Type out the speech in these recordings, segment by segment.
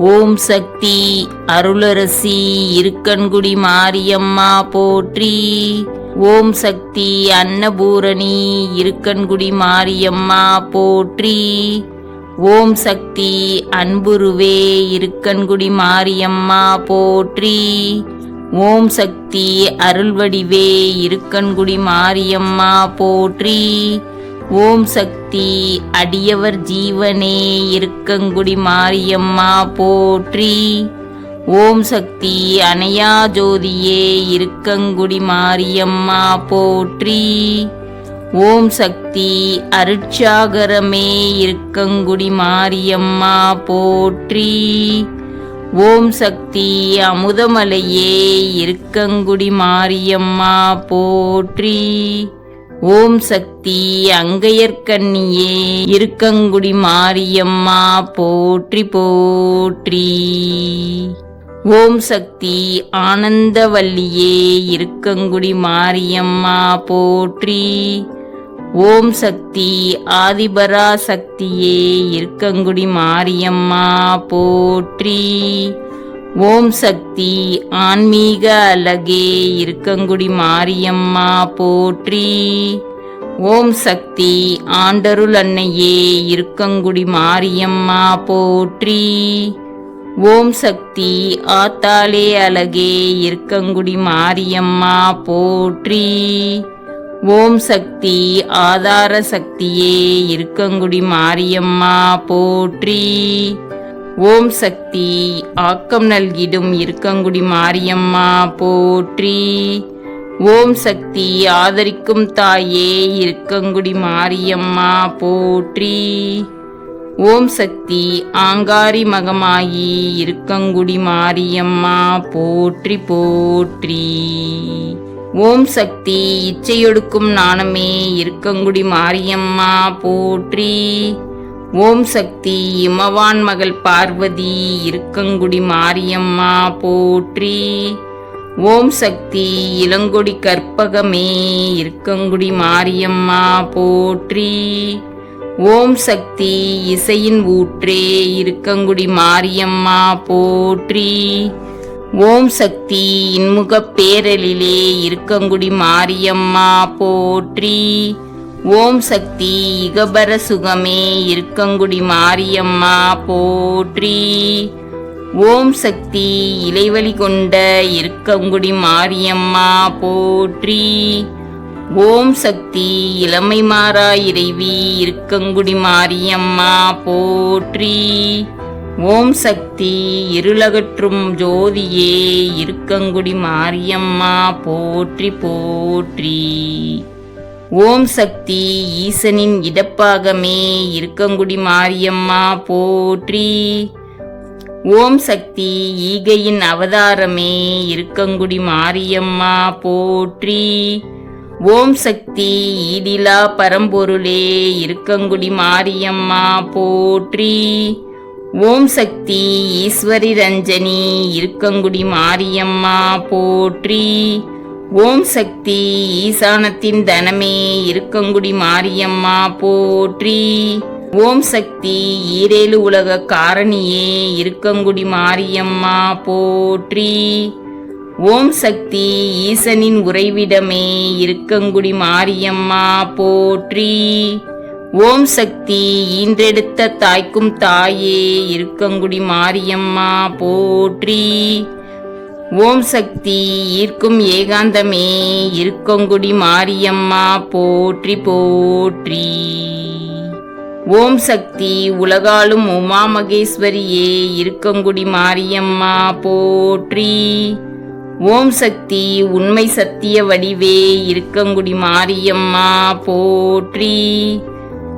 ஓம் சக்தி அருளரசி இருக்கன்குடி மாரியம்மா போற்றி. ஓம் சக்தி அன்னபூரணி இருக்கன்குடி மாரியம்மா போற்றி. ஓம் சக்தி அன்புருவே இருக்கன்குடி மாரியம்மா போற்றி. ஓம் சக்தி அருள்வடிவே இருக்கன்குடி மாரியம்மா போற்றி. ஓம் சக்தி அடியவர் ஜீவனே இருக்கங்குடி மாரியம்மா போற்றி. ஓம் சக்தி அணையா ஜோதியே இருக்கங்குடி மாரியம்மா போற்றி. ஓம் சக்தி அருட்சாகரமே இருக்கங்குடி மாரியம்மா போற்றி. ஓம் சக்தி அமுதமலையே இருக்கங்குடி மாரியம்மா போற்றி. ஓம் சக்தி அங்கையர்கண்ணியே இருக்கங்குடி மாரியம்மா போற்றி போற்றி. ஓம் சக்தி ஆனந்தவல்லியே இருக்கங்குடி மாரியம்மா போற்றி. ஓம் சக்தி ஆதிபரா சக்தியே இருக்கங்குடி மாரியம்மா போற்றி. ஓம் சக்தி ஆன்மீக அழகே இருக்கங்குடி மாரியம்மா போற்றி. ஓம் சக்தி ஆண்டருள் அன்னையே இருக்கங்குடி மாரியம்மா போற்றி. ஓம் சக்தி ஆத்தாளே அழகே இருக்கங்குடி மாரியம்மா போற்றி. ஓம் சக்தி ஆதார சக்தியே இருக்கங்குடி மாரியம்மா போற்றி. ஓம் சக்தி. ஆக்கம் நல்கிடும் இருக்கங்குடி மாரியம்மா போற்றி. ஓம் சக்தி ஆதரிக்கும் தாயே இருக்கங்குடி மாரியம்மா போற்றி. ஓம் சக்தி ஆங்காரி மகமாயி இருக்கங்குடி மாரியம்மா போற்றி போற்றி. ஓம் சக்தி இச்சையொடுக்கும் நாணமே இருக்கங்குடி மாரியம்மா போற்றி. ஓம் சக்தி இமவான் மகள் பார்வதி இருக்கங்குடி மாரியம்மா போற்றி. ஓம் சக்தி இளங்கொடி கற்பகமே இருக்கங்குடி மாரியம்மா போற்றி. ஓம் சக்தி இசையின் ஊற்றே இருக்கங்குடி மாரியம்மா போற்றி. ஓம் சக்தி இன்முகப் பேரலிலே இருக்கங்குடி மாரியம்மா போற்றி. ஓம் சக்தி இகபர சுகமே இருக்கங்குடி மாரியம்மா போற்றி. ஓம் சக்தி இலைவழி கொண்ட இருக்கங்குடி மாரியம்மா போற்றி. ஓம் சக்தி இளமை மாறா இறைவி இருக்கங்குடி மாரியம்மா போற்றி. ஓம் சக்தி இருளகற்றும் ஜோதியே இருக்கங்குடி மாரியம்மா போற்றி போற்றி. ஓம் சக்தி ஈசனின் இடப்பாகமே இருக்கங்குடி மாரியம்மா போற்றி. ஓம் சக்தி ஈகையின் அவதாரமே இருக்கங்குடி மாரியம்மா போற்றி. ஓம் சக்தி ஈடிலா பரம்பொருளே இருக்கங்குடி மாரியம்மா போற்றி. ஓம் சக்தி ஈஸ்வரி ரஞ்சனி இருக்கங்குடி மாரியம்மா போற்றி. ஓம் சக்தி ஈசானத்தின் தனமே இருக்கங்குடி மாரியம்மா போற்றி. ஓம் சக்தி ஈரேழு உலக காரணியே இருக்கங்குடி மாரியம்மா போற்றி. ஓம் சக்தி ஈசனின் உறைவிடமே இருக்கங்குடி மாரியம்மா போற்றி. ஓம் சக்தி ஈன்றெடுத்த தாய்க்கும் தாயே இருக்கங்குடி மாரியம்மா போற்றி. ஓம் சக்தி ஈர்க்கும் ஏகாந்தமே இருக்கங்குடி மாரியம்மா போற்றி போற்றி. ஓம் சக்தி உலகாலும் உமா மகேஸ்வரியே இருக்கங்குடி மாரியம்மா போற்றி. ஓம் சக்தி உண்மை சத்திய வடிவே இருக்கங்குடி மாரியம்மா போற்றி.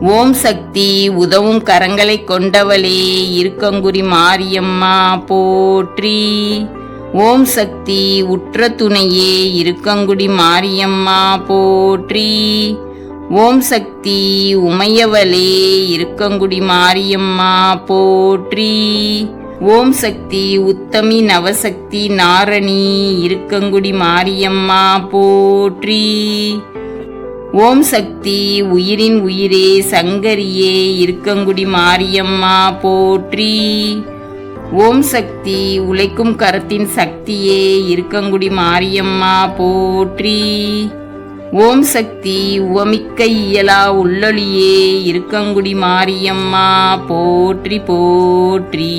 ஓம் சக்தி உதவும் கரங்களை கொண்டவளே இருக்கங்குடி மாரியம்மா போற்றி. ஓம் சக்தி உற்ற துணையே இருக்கங்குடி மாரியம்மா போற்றி. ஓம் சக்தி உமையவளே இருக்கங்குடி மாரியம்மா போற்றி. ஓம் சக்தி உத்தமி நவசக்தி நாரணி இருக்கங்குடி மாரியம்மா போற்றி. ஓம் சக்தி உயிரின் உயிரே சங்கரியே இருக்கங்குடி மாரியம்மா போற்றி. ஓம் சக்தி உழைக்கும் கரத்தின் சக்தியே இருக்கங்குடி மாரியம்மா போற்றி. ஓம் சக்தி உவமிக்க இயலா உள்ளொளியே இருக்கங்குடி மாரியம்மா போற்றி போற்றி.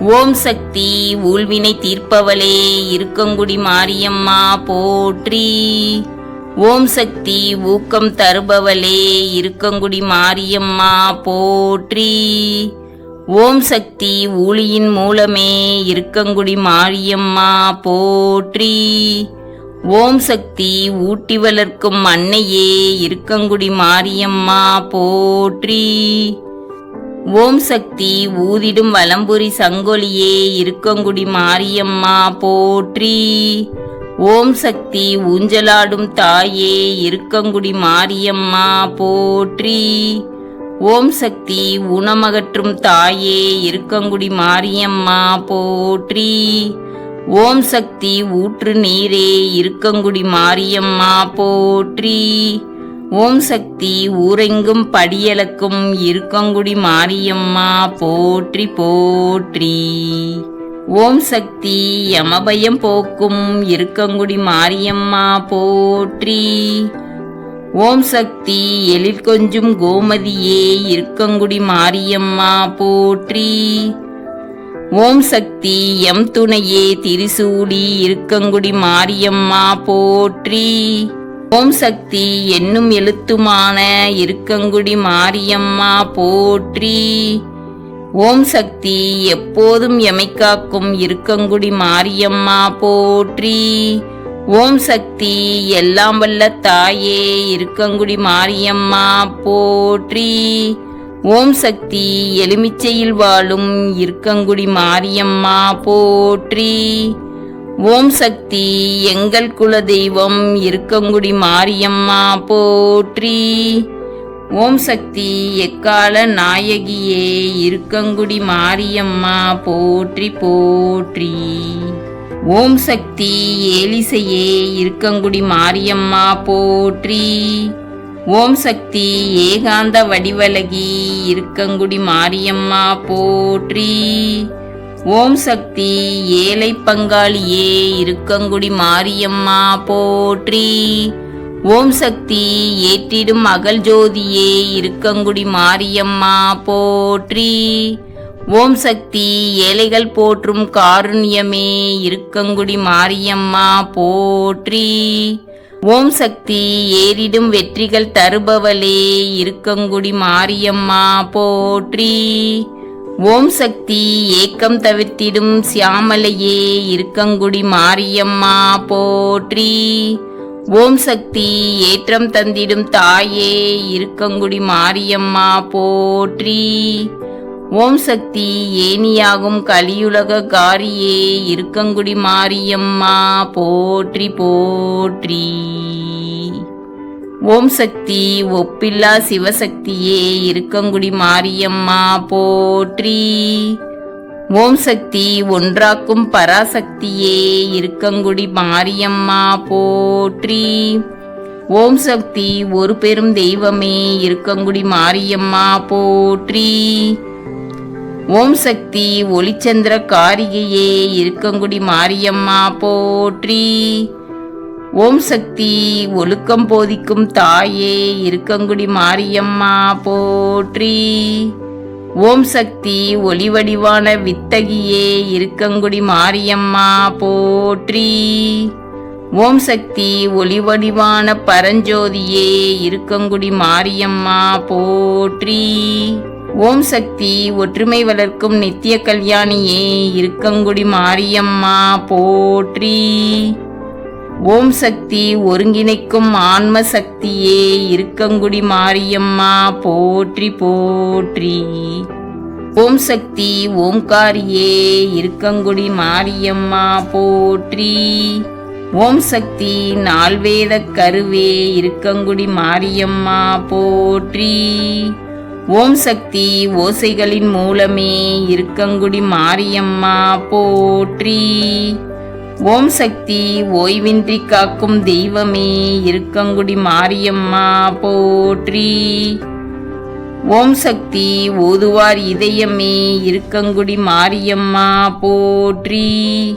ஓம் சக்தி ஊழ்வினை தீர்ப்பவளே இருக்கங்குடி மாரியம்மா போற்றி. ஓம் சக்தி ஊக்கம் தருபவளே இருக்கங்குடி மாரியம்மா போற்றி. ஓம் சக்தி ஊழியின் மூலமே இருக்கங்குடி மாரியம்மா போற்றி. ஓம் சக்தி ஊட்டி வளர்க்கும் அன்னையே இருக்கங்குடி மாரியம்மா போற்றி. ஓம் சக்தி ஊதிடும் வலம்புரி சங்கொலியே இருக்கங்குடி மாரியம்மா போற்றி. ஓம் சக்தி ஊஞ்சலாடும் தாயே இருக்கங்குடி மாரியம்மா போற்றி. ஓம் சக்தி ஊனமகற்றும் தாயே இருக்கங்குடி மாரியம்மா போற்றி. ஓம் சக்தி ஊற்று நீரே இருக்கங்குடி மாரியம்மா போற்றி. ஓம் சக்தி ஊரெங்கும் படியலக்கும் இருக்கங்குடி மாரியம்மா போற்றி போற்றி. ஓம் சக்தி யமபயம் போக்கும் இருக்கங்குடி மாரியம்மா போற்றி. ஓம் சக்தி எழில் கொஞ்சும் கோமதியே இருக்கங்குடி மாரியம்மா போற்றி. ஓம் சக்தி எம் துணையே திரிசூடி இருக்கங்குடி மாரியம்மா போற்றி. ஓம் சக்தி என்னும் எழுத்துமான இருக்கங்குடி மாரியம்மா போற்றி. ஓம் சக்தி எப்போதும் எமைக்காக்கும் இருக்கங்குடி மாரியம்மா போற்றி. ஓம் சக்தி எல்லாம் வல்ல தாயே இருக்கங்குடி மாரியம்மா போற்றி. ஓம் சக்தி எலுமிச்சையில் வாழும் இருக்கங்குடி மாரியம்மா போற்றி. ஓம் சக்தி எங்கள் குல தெய்வம் இருக்கங்குடி மாரியம்மா போற்றி. ஓம் சக்தி எக்கால நாயகியே இருக்கங்குடி மாரியம்மா போற்றி போற்றி. ஓம் சக்தி ஏலிசையே இருக்கங்குடி மாரியம்மா போற்றி. ஓம் சக்தி ஏகாந்த வடிவலகி இருக்கங்குடி மாரியம்மா போற்றி. ஓம் சக்தி ஏழை பங்காளியே இருக்கங்குடி மாரியம்மா போற்றி. ஓம் சக்தி ஏற்றிடும் அகல் ஜோதியே இருக்கங்குடி மாரியம்மா போற்றி. ஓம் சக்தி ஏழைகள் போற்றும் காருண்யமே இருக்கங்குடி மாரியம்மா போற்றி. ஓம் சக்தி ஏறிடும் வெற்றிகள் தருபவளே இருக்கங்குடி மாரியம்மா போற்றி. ஓம் சக்தி ஏக்கம் தவிர்த்திடும் சியாமலையே இருக்கங்குடி மாரியம்மா போற்றி. ஓம் சக்தி ஏற்றம் தந்திடும் தாயே இருக்கங்குடி மாரியம்மா போற்றி. ஓம் சக்தி ஏனியாகும் கலியுலக காரியே இருக்கங்குடி மாரியம்மா போற்றி போற்றி. ஓம் சக்தி ஒப்பில்லா சிவசக்தியே இருக்கங்குடி மாரியம்மா போற்றி. ஓம் சக்தி ஒன்றாக்கும் பராசக்தியே இருக்கங்குடி மாரியம்மா போற்றி. ஓம் சக்தி ஒரு பெரும் தெய்வமே இருக்கங்குடி மாரியம்மா போற்றி. ஓம் சக்தி ஒளிச்சந்திர காரிகையே இருக்கங்குடி மாரியம்மா போற்றி. ஓம் சக்தி ஒழுக்கம் போதிக்கும் தாயே இருக்கங்குடி மாரியம்மா போற்றி. ஓம் சக்தி ஒளிவடிவான வித்தகியே இருக்கங்குடி மாரியம்மா போற்றி. ஓம் சக்தி ஒளிவடிவான பரஞ்சோதியே இருக்கங்குடி மாரியம்மா போற்றி. ஓம் சக்தி ஒற்றுமை வளர்க்கும் நித்திய கல்யாணியே இருக்கங்குடி மாரியம்மா போற்றி. ஓம் சக்தி ஒருங்கிணைக்கும் ஆன்ம சக்தியே இருக்கங்குடி மாரியம்மா போற்றி போற்றி. ஓம் சக்தி ஓம்காரியே இருக்கங்குடி மாரியம்மா போற்றி. ஓம் சக்தி நால்வேத கருவே இருக்கங்குடி மாரியம்மா போற்றி. ஓம் சக்தி ஓசைகளின் மூலமே இருக்கங்குடி மாரியம்மா போற்றி. ஓம் சக்தி ஓய்வின்றி காக்கும் தெய்வமே இருக்கங்குடி மாரியம்மா போற்றி. ஓம் சக்தி ஓதுவார் இதயமே இருக்கங்குடி மாரியம்மா போற்றி.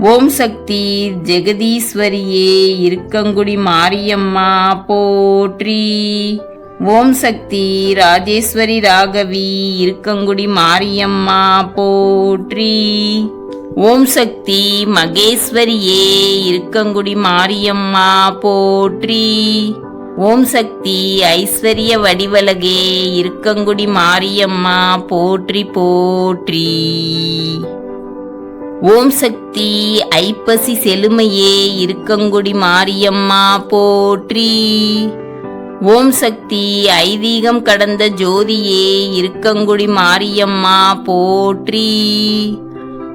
ஓம் சக்தி ஜெகதீஸ்வரியே இருக்கங்குடி மாரியம்மா போற்றி. ஓம் சக்தி ராஜேஸ்வரி ராகவி இருக்கங்குடி மாரியம்மா போற்றி. ஓம் சக்தி மகேஸ்வரியே இருக்கங்குடி மாரியம்மா போற்றி. ஓம் சக்தி ஐஸ்வர்ய வடிவலகே இருக்கங்குடி மாரியம்மா போற்றி போற்றி. ஓம் சக்தி ஐப்பசி செழுமையே இருக்கங்குடி மாரியம்மா போற்றி. ஓம் சக்தி ஐதீகம் கடந்த ஜோதியே இருக்கங்குடி மாரியம்மா போற்றி.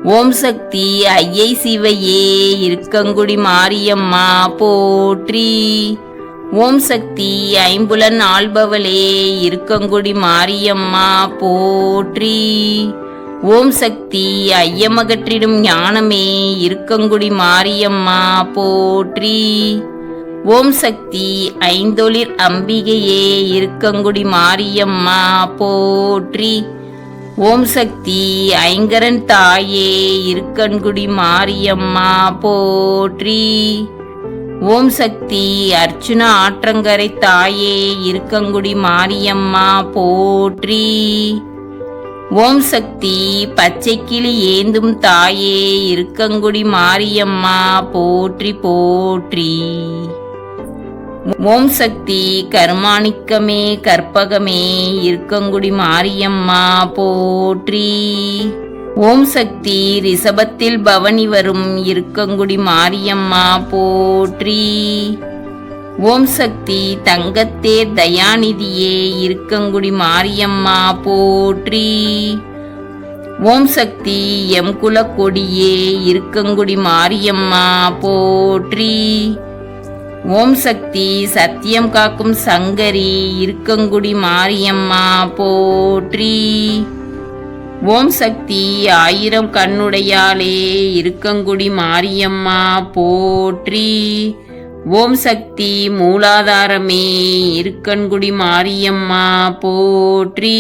ஓம் சக்தி ஐயை சிவையே இருக்கங்குடி மாரியம்மா போற்றி. ஓம் சக்தி ஐம்புலன் ஆள்பவளே இருக்கங்குடி மாரியம்மா போற்றி. ஓம் சக்தி ஐயமகற்றிடும் ஞானமே இருக்கங்குடி மாரியம்மா போற்றி. ஓம் சக்தி ஐந்தொழிர் அம்பிகையே இருக்கங்குடி மாரியம்மா போற்றி. ஓம் சக்தி ஐங்கரன் தாயே இருக்கன்குடி மாரியம்மா போற்றி. ஓம் சக்தி அர்ச்சுனா ஆற்றங்கரை தாயே இருக்கங்குடி மாரியம்மா போற்றி. ஓம் சக்தி பச்சை கிளி ஏந்தும் தாயே இருக்கங்குடி மாரியம்மா போற்றி போற்றி. ஓம் சக்தி கர்மாணிக்கமே கற்பகமே இருக்கங்குடி மாரியம்மா போற்றி. ஓம் சக்தி ரிஷபத்தில் பவனி வரும் இருக்கங்குடி மாரியம்மா போற்றி. ஓம் சக்தி தங்கத்தே தயாநிதியே இருக்கங்குடி மாரியம்மா போற்றி. ஓம் சக்தி எம் குல கொடியே இருக்கங்குடி மாரியம்மா போற்றி. ஓம் சக்தி சத்தியம் காக்கும் சங்கரி இருக்கங்குடி மாரியம்மா போற்றி. ஓம் சக்தி ஆயிரம் கண்ணுடையாளே இருக்கங்குடி மாரியம்மா போற்றி. ஓம் சக்தி மூலாதாரமே இருக்கன்குடி மாரியம்மா போற்றி.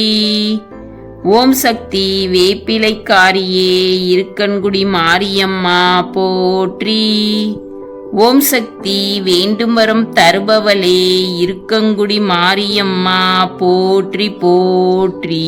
ஓம் சக்தி வேப்பிலைக்காரியே இருக்கன்குடி மாரியம்மா போற்றி. ஓம் சக்தி வேண்டும் வரம் தருபவளே இருக்கங்குடி மாரியம்மா போற்றி போற்றி.